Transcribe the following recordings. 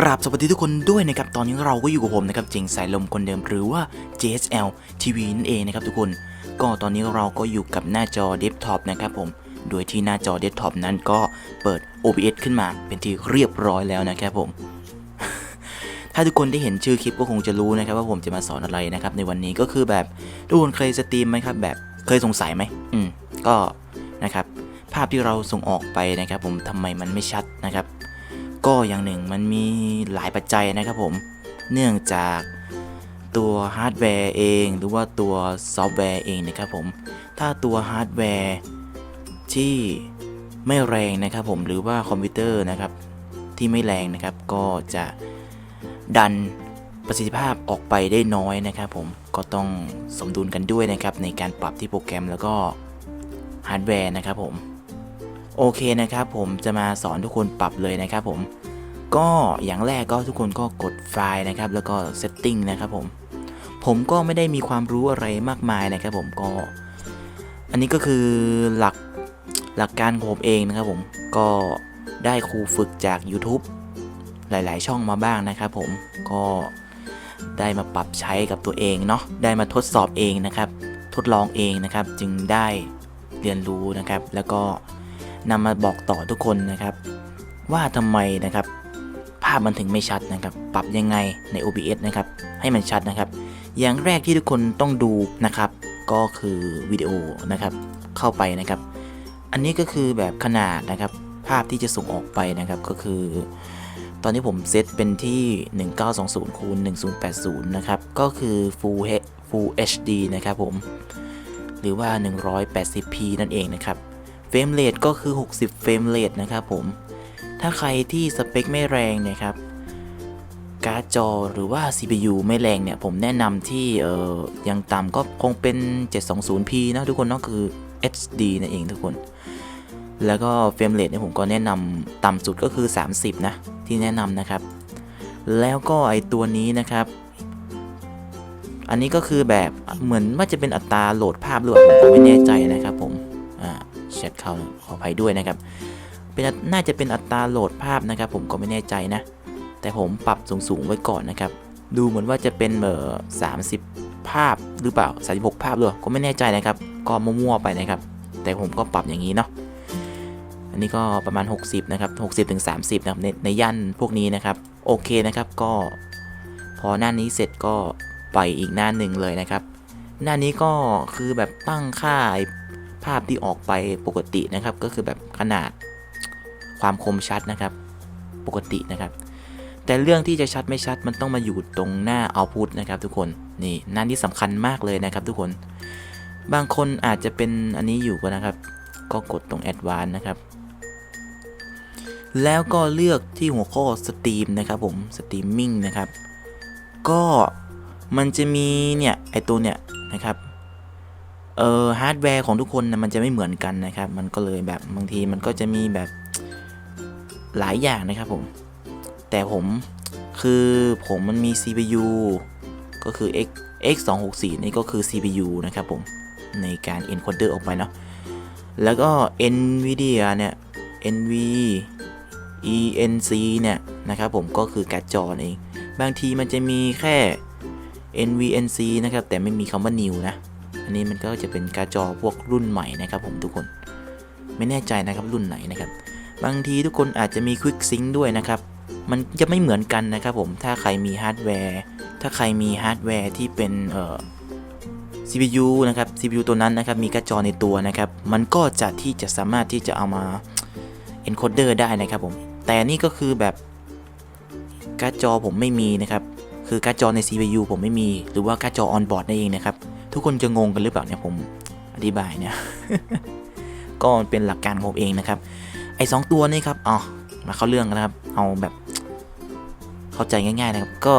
กราบสวัสดีทุกคนด้วยนะครับ ตอนนี้เราก็อยู่กับผมนะครับเจงสายลมคนเดิมหรือว่า JSL TV นั่นเองนะครับทุกคน ก็ตอนนี้เราก็อยู่กับหน้าจอเดสก์ท็อปนะครับผม โดยที่หน้าจอเดสก์ท็อปนั้นก็เปิด OBS ขึ้นมาเป็นที่เรียบร้อยแล้วนะครับผม ถ้าทุกคนได้เห็นชื่อคลิปก็คงจะรู้นะครับว่าผมจะมาสอนอะไรนะครับในวันนี้ก็คือแบบทุกคนเคยสตรีมไหมครับแบบเคยสงสัยไหมอืมก็นะครับภาพที่เราส่งออกไปนะครับ ผมทำไมมันไม่ชัดนะครับ ก็อย่างหนึ่งมันมีหลายปัจจัยนะครับผม เนื่องจากตัวฮาร์ดแวร์เองหรือว่าตัวซอฟต์แวร์เองนะครับผม ถ้าตัวฮาร์ดแวร์ที่ไม่แรงนะครับผมหรือว่าคอมพิวเตอร์นะครับที่ไม่แรงนะครับก็จะดันประสิทธิภาพออกไปได้น้อยนะครับผมก็ต้องสมดุลกันด้วยนะครับในการปรับที่โปรแกรมแล้วก็ฮาร์ดแวร์นะครับผมโอเคนะครับผมจะมาสอนทุกคนปรับเลยนะครับผม ก็อย่างแรกก็ทุกคนก็กดไฟล์นะครับ แล้วก็ setting นะครับผม ผมก็ไม่ได้มีความรู้อะไรมากมายนะครับผมก็ อันนี้ก็คือหลักหลักการผมเองนะครับผมก็ได้ครูฝึกจาก YouTube หลาย ๆ ช่องมาบ้างนะครับผมก็ได้มาปรับใช้กับตัวเองเนาะได้มาทดสอบเองนะครับ ทดลองเองนะครับ จึงได้เรียนรู้นะครับ แล้วก็นำมาบอกต่อทุกคนนะครับ ว่าทำไมนะครับาพมันถึงไม่ชัดนะครับ ปรับยังไงใน OBS นะครับ ให้มันชัดนะครับ อย่างแรกที่ทุกคนต้องดูนะครับ ก็คือวิดีโอนะครับ เข้าไปนะครับ อันนี้ก็คือแบบขนาดนะครับ ภาพที่จะส่งออกไปนะครับก็คือ ตอนนี้ผมเซตเป็นที่ 1920คูณ1080 นะครับ ก็คือ Full H Full HD นะครับผม หรือว่า 180p นั่นเองนะครับ เฟรมเรทก็คือ 60 เฟรมเรทนะครับผม ถ้าใครที่สเปคไม่แรงเนะครับ การ์ดจอหรือว่า CPU ไม่แรงเนี่ย ผมแนะนำที่เอ่อยังต่ำก็คงเป็น 720p นะทุกคนเนาะคือ HD นั่นเองทุกคน แล้วก็เฟรมเรทเนี่ยผมก็แนะนำต่ำสุดก็คือ 30 นะ ที่แนะนำนะครับ แล้วก็ไอตัวนี้นะครับอันนี้ก็คือแบบเหมือนว่าจะเป็นอัตราโหลดภาพหรือเปล่าผมไม่แน่ใจนะครับผมอ่าแชทเข้าขออภัยด้วยนะครับ เป็นน่าจะเป็นอัตราโหลดภาพนะครับ ผมก็ไม่แน่ใจนะ แต่ผมปรับสูงๆไว้ก่อนนะครับ ดูเหมือนว่าจะเป็นเบอร์30ภาพหรือเปล่า 36 ภาพด้วยก็ไม่แน่ใจนะครับ ก็มั่วๆไปนะครับ แต่ผมก็ปรับอย่างนี้เนาะอันนี้ก็ประมาณ 60 นะครับ 60ถึง30นะครับในในย่านพวกนี้นะครับ โอเคนะครับก็พอหน้านี้เสร็จก็ไปอีกหน้าหนึ่งเลยนะครับ หน้านี้ก็คือแบบตั้งค่าภาพที่ออกไปปกตินะครับ ก็คือแบบขนาด ความคมชัดนะครับ ปกตินะครับ แต่เรื่องที่จะชัดไม่ชัดมันต้องมาอยู่ตรงหน้า output นะครับทุกคนนี่น้านี้สำคัญมากเลยนะครับ ทุกคนบางคนอาจจะเป็นอันนี้อยู่ก็นะครับ ก็กดตรง advanced นะครับ แล้วก็เลือกที่หัวข้อสตรีมนะครับผมสตรีมมิ่งนะครับ ก็มันจะมีเนี่ยไอตัวเนี่ยนะครับเอ่อฮาร์ดแวร์ของทุกคนนะมันจะไม่เหมือนกันนะครับ มันก็เลยแบบบางทีมันก็จะมีแบบ หลายอย่างนะครับผม แต่ผมคือผมมันมี CPU ก็คือ X X 2 6 4 นี่ก็คือ CPU นะครับผม ในการ encoder ออกไปเนาะ แล้วก็ NVIDIA เนี่ย NV ENC เนี่ยนะครับผมก็คือการ์ดจอเอง บางทีมันจะมีแค่ NVNC นะครับ แต่ไม่มีคำว่า new นะ อันนี้มันก็จะเป็นการ์ดจอพวกรุ่นใหม่นะครับผมทุกคน ไม่แน่ใจนะครับรุ่นไหนนะครับ บางทีทุกคนอาจจะมี Quick Sync ด้วยนะครับ มันจะไม่เหมือนกันนะครับผม ถ้าใครมีฮาร์ดแวร์ ถ้าใครมีฮาร์ดแวร์ที่เป็นเอ่อ CPU นะครับ CPU ตัวนั้นนะครับ มีการ์ดจอในตัวนะครับ มันก็จะที่จะสามารถที่จะเอามา encoder ได้นะครับผม แต่นี่ก็คือแบบการ์ดจอผมไม่มีนะครับ คือการ์ดจอใน CPU ผมไม่มี หรือว่าการ์ดจอ on board นั่นเองนะครับ ทุกคนจะงงกันหรือเปล่าเนี่ยผมอธิบายเนี่ย ก็เป็นหลักการของผมเองนะครับ ไอ้สองตัวนี้ครับอ๋อมาเข้าเรื่องกันนะครับ เอาแบบเข้าใจง่ายๆนะครับ ก็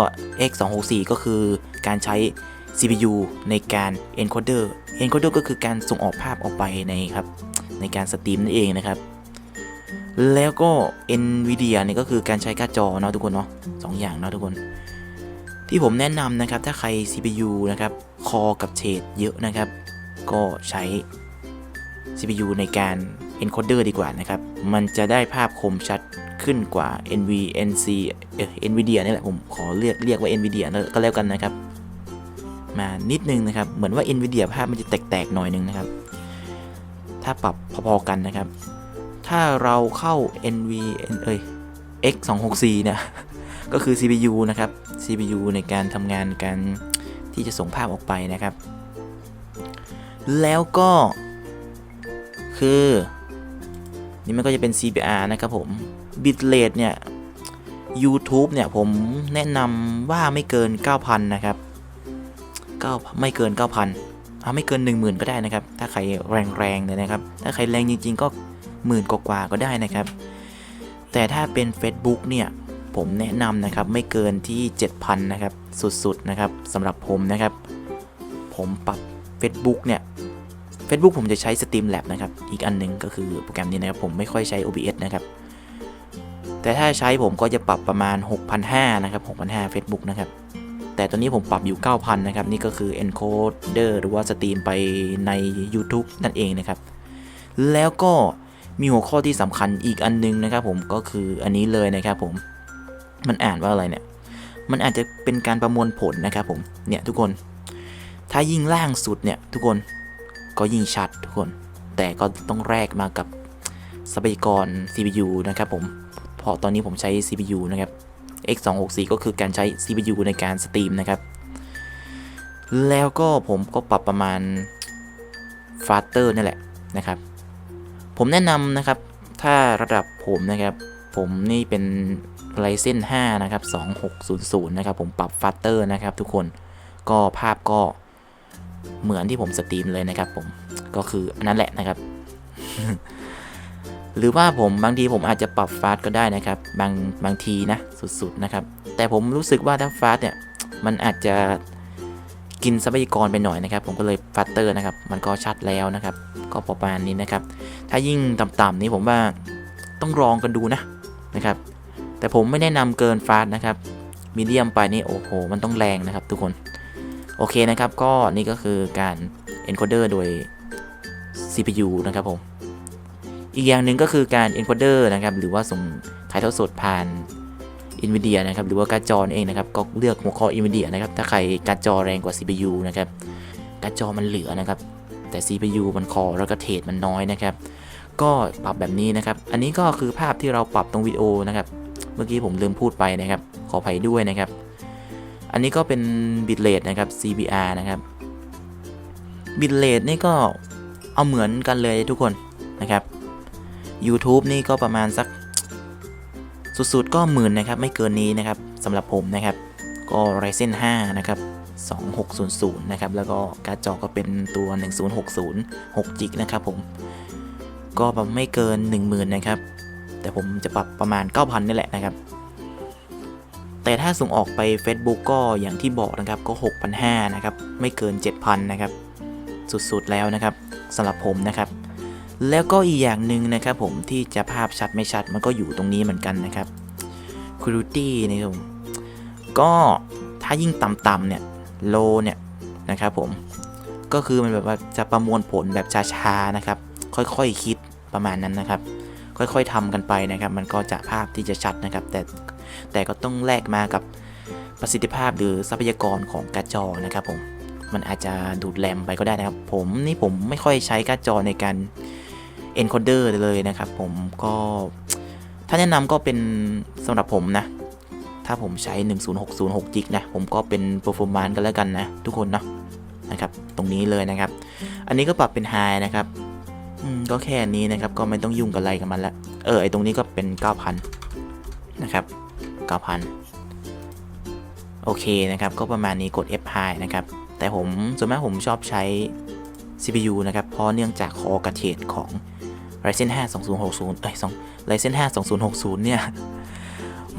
x 2 6 4 ก็คือการใช้ CPU ในการ encoder encoder ก็คือการส่งออกภาพออกไปในครับ ในการสตรีมนั่นเองนะครับ แล้วก็ NVIDIA เนี่ยก็คือการใช้การ์ดจอเนาะทุกคนเนาะสองอย่างเนาะทุกคน ที่ผมแนะนำนะครับ ถ้าใคร CPU นะครับ คอกับเฉดเยอะนะครับ ก็ใช้ CPU ในการ encoder ดีกว่านะครับ มันจะได้ภาพคมชัดขึ้นกว่า NVNC เอ่อ NVIDIA นี่แหละผมขอเรียกเรียกว่า NVIDIA ก็แล้วกันนะครับ มานิดนึงนะครับ เหมือนว่า NVIDIA ภาพมันจะแตกๆหน่อยนึงนะครับ ถ้าปรับพอๆกันนะครับ ถ้าเราเข้า NV เอ้ย X 2 6 4นี่ยก็คือ CPU นะครับ CPU ในการทำงานการที่จะส่งภาพออกไปนะครับ แล้วก็คือ นี่มันก็จะเป็น CPR นะครับผม bitrate เนี่ย YouTube เนี่ยผมแนะนำว่าไม่เกิน 9,000 นะครับ9ไม่เกิน 9,000เอาไม่เกิน 10,000 ก็ได้นะครับ ถ้าใครแรงๆเลยนะครับ ถ้าใครแรงจริง ๆ ก็หมื่นกว่าก็ได้นะครับ แต่ถ้าเป็น Facebook เนี่ยผมแนะนำนะครับไม่เกินที่ 7,000 นะครับ สุดๆนะครับสำหรับผมนะครับ ผมปรับ Facebook เนี่ย Facebook ผมจะใช้ Streamlab นะครับ อีกอันหนึงก็คือโปรแกรมนี้นะครับ ผมไม่ค่อยใช้ OBS นะครับ แต่ถ้าใช้ผมก็จะปรับประมาณ 6,500 นะครับ 6,500 Facebook นะครับ แต่ตอนนี้ผมปรับอยู่ 9,000 นะครับ นี่ก็คือ encoder หรือว่าสตรีมไปใน YouTube นั่นเองนะครับ แล้วก็มีหัวข้อที่สำคัญอีกอันนึงนะครับผมก็คืออันนี้เลยนะครับผมมันอ่านว่าอะไรเนี่ย มันอาจจะเป็นการประมวลผลนะครับผม เนี่ยทุกคน ถ้ายิ่งล่างสุดเนี่ยทุกคน ก็ยิ่งชัดทุกคน แต่ก็ต้องแลกมากับทรัพยากร CPU นะครับผม เพราะตอนนี้ผมใช้ CPU นะครับ X264 ก็คือการใช้ CPU ในการสตรีมนะครับ แล้วก็ผมก็ปรับประมาณ f a s t e r นี่แหละนะครับ ผมแนะนำนะครับ ถ้าระดับผมนะครับ ผมนี่เป็น Ryzen 5 นะครับ 2600 นะครับ ผมปรับ f a s t e r นะครับทุกคน ก็ภาพก็ เหมือนที่ผมสตรีมเลยนะครับผมก็คืออันนั้นแหละนะครับ หรือว่าผมบางทีผมอาจจะปรับฟาสก็ได้นะครับ บางบางทีนะสุดๆนะครับ แต่ผมรู้สึกว่าถ้าฟาสเนี่ยมันอาจจะกินทรัพยากรไปหน่อยนะครับ ผมก็เลยฟัตเตอร์นะครับ มันก็ชัดแล้วนะครับ ก็ประมาณนี้นะครับ ถ้ายิ่งต่ำๆนี้ผมว่าต้องลองกันดูนะนะครับ แต่ผมไม่แนะนำเกินฟาสนะครับมีเดียมไปนี่โอ้โห มันต้องแรงนะครับทุกคน โอเคนะครับก็นี่ก็คือการ encoder โดย CPU นะครับผม อีกอย่างหนึ่งก็คือการ encoder นะครับ หรือว่าส่งถ่ายทอดสดผ่าน NVIDIA นะครับ หรือว่าการ์ดจอเองนะครับ ก็เลือกหัวข้อ NVIDIA นะครับ ถ้าใครการ์ดจอแรงกว่า CPU นะครับ การ์ดจอมันเหลือนะครับ แต่ CPU มันคอแล้วก็เทรดมันน้อยนะครับ ก็ปรับแบบนี้นะครับ อันนี้ก็คือภาพที่เราปรับตรงวิดีโอนะครับ เมื่อกี้ผมลืมพูดไปนะครับ ขออภัยด้วยนะครับ อันนี้ก็เป็น bitrate นะครับ CBR นะครับ bitrate นี่ก็เอาเหมือนกันเลยทุกคนนะครับ YouTube นี่ก็ประมาณสักสุดๆก็หมื่นนะครับ ไม่เกินนี้นะครับสำหรับผมนะครับ ก็ Ryzen 5 นะครับ 2600 นะครับ แล้วก็การ์ดจอก็เป็นตัว 1060 6 g นะครับผม ก็ไม่เกิน 10,000 นะครับ แต่ผมจะปรับประมาณ 9,000 นี่แหละนะครับ แต่ถ้าส่งออกไป Facebook ก็อย่างที่บอกนะครับก็ 6,500นะครับไม่เกิน 7,000นะครับสุดๆแล้วนะครับสำหรับผมนะครับ แล้วก็อีกอย่างหนึ่งนะครับผมที่จะภาพชัดไม่ชัดมันก็อยู่ตรงนี้เหมือนกันนะครับ Quality นะครับผมก็ถ้ายิ่งต่ำๆเนี่ย low เนี่ยนะครับผมก็คือมันแบบว่าจะประมวลผลแบบช้าๆนะครับ ค่อยๆคคิดประมาณนั้นนะครับ ค่อยๆทำกันไปนะครับ มันก็จะภาพที่จะชัดนะครับ แต่ แต่ก็ต้องแลกมากับประสิทธิภาพหรือทรัพยากรของการ์ดจอนะครับผมมันอาจจะดูดแรมไปก็ได้นะครับ ผมนี่ผมไม่ค่อยใช้การ์ดจอในการ encoder เลยนะครับ ผมก็ถ้าแนะนำก็เป็นสำหรับผมนะ ถ้าผมใช้ 10606จิกนะ ผมก็เป็น performance กันแล้วกันนะ ทุกคนเนาะนะครับ ตรงนี้เลยนะครับ อันนี้ก็ปรับเป็น high นะครับอืมก็แค่นี้นะครับ ก็ไม่ต้องยุ่งกับอะไรกับมันละ เออ ไอตรงนี้ก็เป็น 9,000 นะครับ 9,000 โอเคนะครับ ก็ประมาณนี้กด F high นะครับ แต่ผมส่วนมากผมชอบใช้ CPU นะครับ เพราะเนื่องจากคอกระเทดของ Ryzen 5 2060 เอ้ย2 Ryzen 5 2060 เนี่ย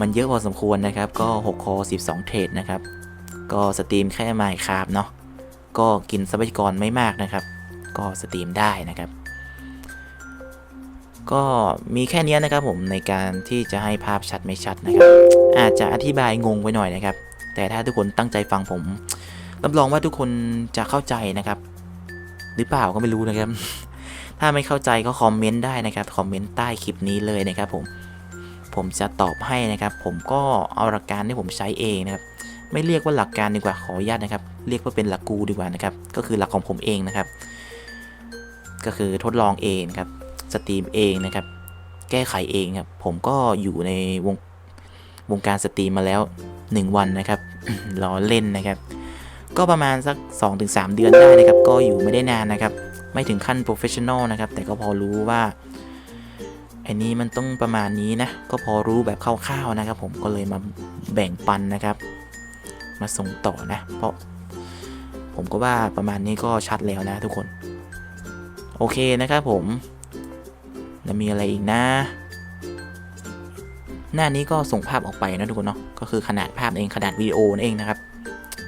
มันเยอะพอสมควรนะครับ ก็ 6 คอ 12 เทรดนะครับ ก็สตรีมแค่ไมค์ครับเนาะ ก็กินทรัพยากรไม่มากนะครับ ก็สตรีมได้นะครับ ก็มีแค่นี้นะครับผมในการที่จะให้ภาพชัดไม่ชัดนะครับ อาจจะอธิบายงงไปหน่อยนะครับ แต่ถ้าทุกคนตั้งใจฟังผม รับรองว่าทุกคนจะเข้าใจนะครับ หรือเปล่าก็ไม่รู้นะครับ ถ้าไม่เข้าใจก็คอมเมนต์ได้นะครับคอมเมนต์ใต้คลิปนี้เลยนะครับผมผมจะตอบให้นะครับ ผมก็เอาหลักการที่ผมใช้เองนะครับ ไม่เรียกว่าหลักการดีกว่าขออนุญาตนะครับ เรียกว่าเป็นหลักกูดีกว่านะครับ ก็คือหลักของผมเองนะครับ ก็คือทดลองเองครับ สตรีมเองนะครับ แก้ไขเองครับ ผมก็อยู่ในวงวงการสตรีมมาแล้ว 1 วันนะครับล้อเล่นนะครับ ก็ประมาณสัก 2-3 เดือนได้นะครับ ก็อยู่ไม่ได้นานนะครับ ไม่ถึงขั้นโปรเฟชชั่นอลนะครับ แต่ก็พอรู้ว่าอันนี้มันต้องประมาณนี้นะ ก็พอรู้แบบคร่าวๆนะครับ ผมก็เลยมาแบ่งปันนะครับ มาส่งต่อนะ เพราะผมก็ว่าประมาณนี้ก็ชัดแล้วนะทุกคน โอเคนะครับผม แล้วมีอะไรอีกนะ หน้านี้ก็ส่งภาพออกไปนะทุกคนเนาะก็คือขนาดภาพเองขนาดวิดีโอนั่นเองนะครับ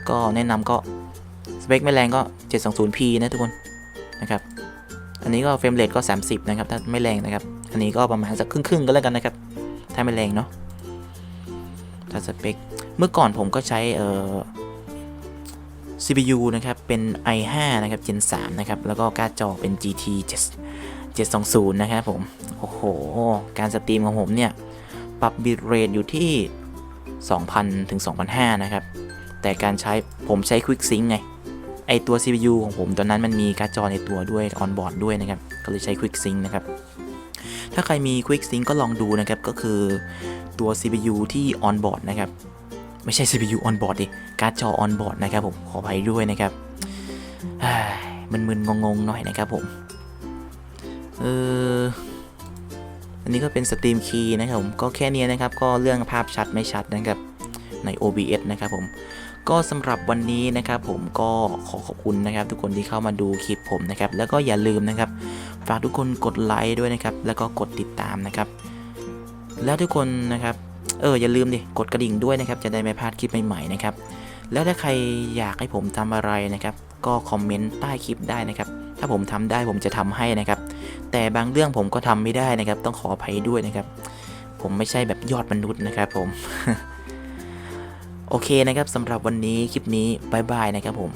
ก็แนะนำก็สเปคไม่แรงก็ 720p นะทุกคนนะครับ อันนี้ก็เฟรมเรทก็ 30 นะครับ ถ้าไม่แรงนะครับ อันนี้ก็ประมาณสักครึ่งๆก็แล้วกันนะครับ ถ้าไม่แรงเนาะถ้าสเปค เมื่อก่อนผมก็ใช้เอ่อ CPU นะครับ เป็น i5 นะครับ Gen 3 นะครับ แล้วก็การ์ดจอเป็น GT 7 720 นะครับผม โอ้โห การสตรีมของผมเนี่ย ปรับบิตเรทอยู่ที่ 2,000 ถึง 2,500 นะครับ แต่การใช้ผมใช้ Quick Sync ไง ไอตัว CPU ของผมตอนนั้นมันมีการ์ดจอในตัวด้วยออนบอร์ดด้วยนะครับ ก็เลยใช้ Quick Sync นะครับ ถ้าใครมี Quick Sync ก็ลองดูนะครับ ก็คือตัว CPU ที่ออนบอร์ดนะครับ ไม่ใช่ CPU on board ดิ การ์ดจอ on board นะครับผม ขออภัยด้วยนะครับเฮ้ยมึนงงๆหน่อยนะครับผม เอออันนี้ก็เป็นสตรีมคีย์นะครับผม ก็แค่นี้นะครับ ก็เรื่องภาพชัดไม่ชัดนะครับใน OBS นะครับผม ก็สำหรับวันนี้นะครับผมก็ขอขอบคุณนะครับ ทุกคนที่เข้ามาดูคลิปผมนะครับ แล้วก็อย่าลืมนะครับ ฝากทุกคนกดไลค์ด้วยนะครับ แล้วก็กดติดตามนะครับ แล้วทุกคนนะครับ เอออย่าลืมดิ กดกระดิ่งด้วยนะครับ จะได้ไม่พลาดคลิปใหม่ๆนะครับ แล้วถ้าใครอยากให้ผมทำอะไรนะครับ ก็คอมเมนต์ใต้คลิปได้นะครับ ถ้าผมทำได้ผมจะทำให้นะครับ แต่บางเรื่องผมก็ทำไม่ได้นะครับ ต้องขออภัยด้วยนะครับ ผมไม่ใช่แบบยอดมนุษย์นะครับผม โอเคนะครับสำหรับวันนี้คลิปนี้บายบายนะครับผม